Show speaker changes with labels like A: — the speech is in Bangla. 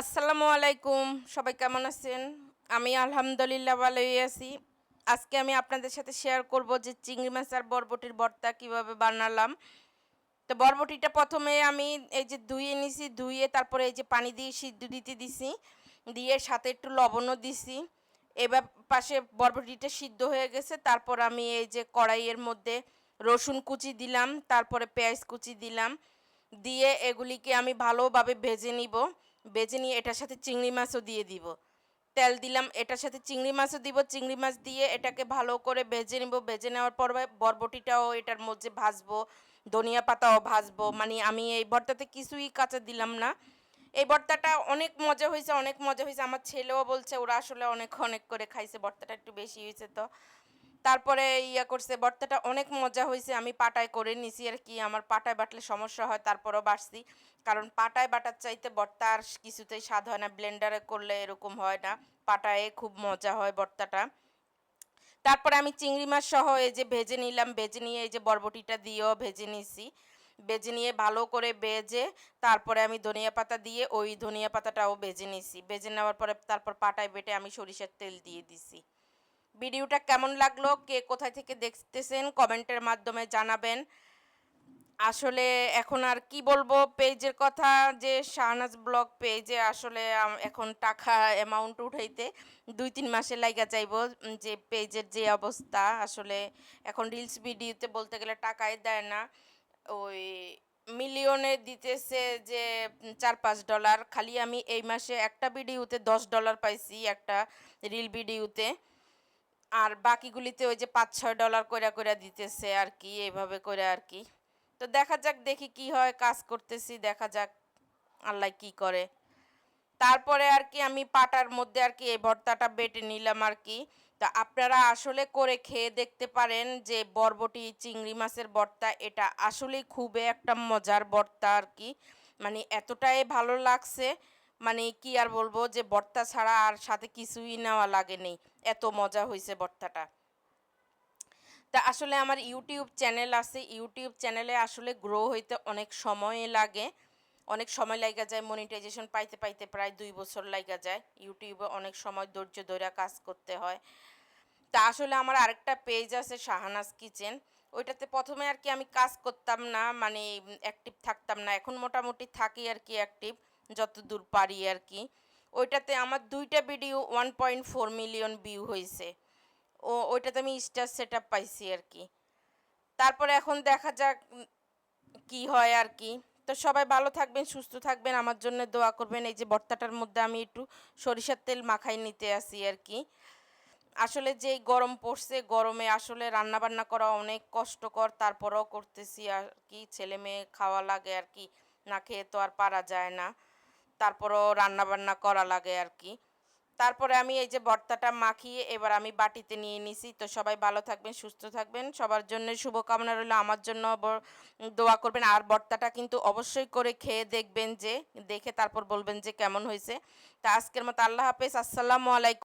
A: আসসালামু আলাইকুম, সবাই কেমন আছেন? আমি আলহামদুলিল্লাহ ভালোই আছি। আজকে আমি আপনাদের সাথে শেয়ার করব যে চিংড়ি মাছ আর বরবটির ভর্তা কীভাবে বানালাম। তো বরবটিটা প্রথমে আমি এই যে ধুয়ে নিছি, ধুয়ে তারপরে এই যে পানি দিয়ে সিদ্ধ দিতে দিছি। দিয়ে সাথে একটু লবণও দিছি। এবার পাশে বরবটিটা সিদ্ধ হয়ে গেছে। তারপর আমি এই যে কড়াইয়ের মধ্যে রসুন কুচি দিলাম, তারপরে পেঁয়াজ কুচি দিলাম। দিয়ে এগুলিকে আমি ভালোভাবে ভেজে নিব। ভেজে নিয়ে এটার সাথে চিংড়ি মাছও দিয়ে দিব। তেল দিলাম, এটার সাথে চিংড়ি মাছও দিব। চিংড়ি মাছ দিয়ে এটাকে ভালো করে ভেজে নিব। ভেজে নেওয়ার পর বরবটিটাও এটার মধ্যে ভাজবো, ধনিয়া পাতাও ভাজবো। মানে আমি এই ভর্তাতে কিছুই কাঁচা দিলাম না। এই ভর্তাটা অনেক মজা হয়েছে, অনেক মজা হয়েছে। আমার ছেলেও বলছে, ওরা আসলে অনেক অনেক করে খাইছে, ভর্তাটা একটু বেশি হয়েছে তো। তারপরে ইয়া করছে ভর্তাটা অনেক মজা হয়েছে আমি পাটায় করে নিছি আর কি, আমার পাটায় বাটলে সমস্যা হয়, তারপরও বাড়ছি কারণ পাটায় বাটার চাইতে ভর্তা আর কিছুতেই স্বাদ হয় না ব্লেন্ডারে করলে এরকম হয় না, পাটায় খুব মজা হয় ভর্তাটা তারপরে আমি চিংড়ি মাছ সহ এই যে ভেজে নিলাম, ভেজে নিয়ে এই যে বরবটিটা দিয়েও ভেজে নিছি। ভেজে নিয়ে ভালো করে ভেজে তারপরে আমি ধনিয়া পাতা দিয়ে ওই ধনিয়া পাতাটাও ভেজে নিছি। ভেজে নেওয়ার পরে তারপর পাটায় বেটে আমি সরিষার তেল দিয়ে দিছি। ভিডিওটা কেমন লাগল? কে কোথায় থেকে দেখতেছেন? কমেন্টের মাধ্যমে জানাবেন। আসলে এখন আর কি বলব? পেজের কথা যে শাহনাজ ব্লগ পেজে আসলে এখন টাকা অ্যামাউন্ট উঠাইতে দুই তিন মাসে লাইগা যাইব। যে পেজের যে অবস্থা, আসলে এখন রিলস ভিডিওতে বলতে গেলে টাকাই দেয় না। ওই মিলিয়নে দিতেছে যে চার পাঁচ ডলার খালি আমি এই মাসে একটা ভিডিওতে দশ ডলার পাইছি একটা রিল ভিডিওতে। আর বাকিগুলিতে ওই যে পাঁচ ছয় ডলার কইরা কইরা দিতেছে আর কি এইভাবে করে আর কি। তো দেখা যাক, দেখি কি হয়, কাজ করতেছি, দেখা যাক আল্লাহ কি করে। তারপরে আর কি আমি পাটার মধ্যে আর কি এই ভর্তাটা বেটে নিলাম আর কি। তা আপনারা আসলে করে খেয়ে দেখতে পারেন যে বরবটি চিংড়ি মাছের ভর্তা, এটা আসলেই খুবই একটা মজার ভর্তা আর কি। মানে এতটাই ভালো লাগছে মানে কি আর বলব যে ভর্তা ছাড়া আর সাথে কিছুই নেওয়া লাগে নেই। এত মজা হয়েছে ভর্তাটা তা আসলে আমার ইউটিউব চ্যানেল আছে। ইউটিউব চ্যানেলে আসলে গ্রো হইতে অনেক সময় লাগে। অনেক সময় লাগা যায় মনিটাইজেশন পাইতে পাইতে প্রায় দুই বছর লাগা যায়। ইউটিউবে অনেক সময় ধৈর্য ধরে কাজ করতে হয়। তা আসলে আমার আরেকটা পেজ আছে, শাহানাজ কিচেন ওইটাতে প্রথমে আর কি আমি কাজ করতাম না মানে অ্যাক্টিভ থাকতাম না। এখন মোটামুটি থাকি আর কি অ্যাক্টিভ যত দূর পারি আর কি ওইটাতে আমার দুইটা video one point four million view হয়েছে ও, ওইটাতে আমি স্টার সেট আপ পাইছি আর কি তারপরে এখন দেখা যাক কি হয় আর কি তো সবাই ভালো থাকবেন, সুস্থ থাকবেন, আমার জন্য দোয়া করবেন। এই যে বর্তাটার মধ্যে আমি একটু সরিষার তেল মাখাই নিতে আসি আর কি আসলে যেই গরম পড়ছে, গরমে আসলে রান্না বান্না করা অনেক কষ্টকর, তারপরেও করতেছি আর কি ছেলে মেয়ে খাওয়া লাগে আর কি না খেয়ে তো আর পারা যায় না। তারপরও রান্নাবান্না করা লাগে আর কি তারপরে আমি এই যে ভর্তাটা মাখিয়ে এবার আমি বাটিতে নিয়ে নিছি। তো সবাই ভালো থাকবেন, সুস্থ থাকবেন। সবার জন্য শুভকামনা রইল। আমার জন্য দোয়া করবেন। আর ভর্তাটা কিন্তু অবশ্যই করে খেয়ে দেখবেন যে, দেখে তারপর বলবেন যে কেমন হয়েছে। তা আজকের মতো আল্লাহ হাফেজ। আসসালামু আলাইকুম।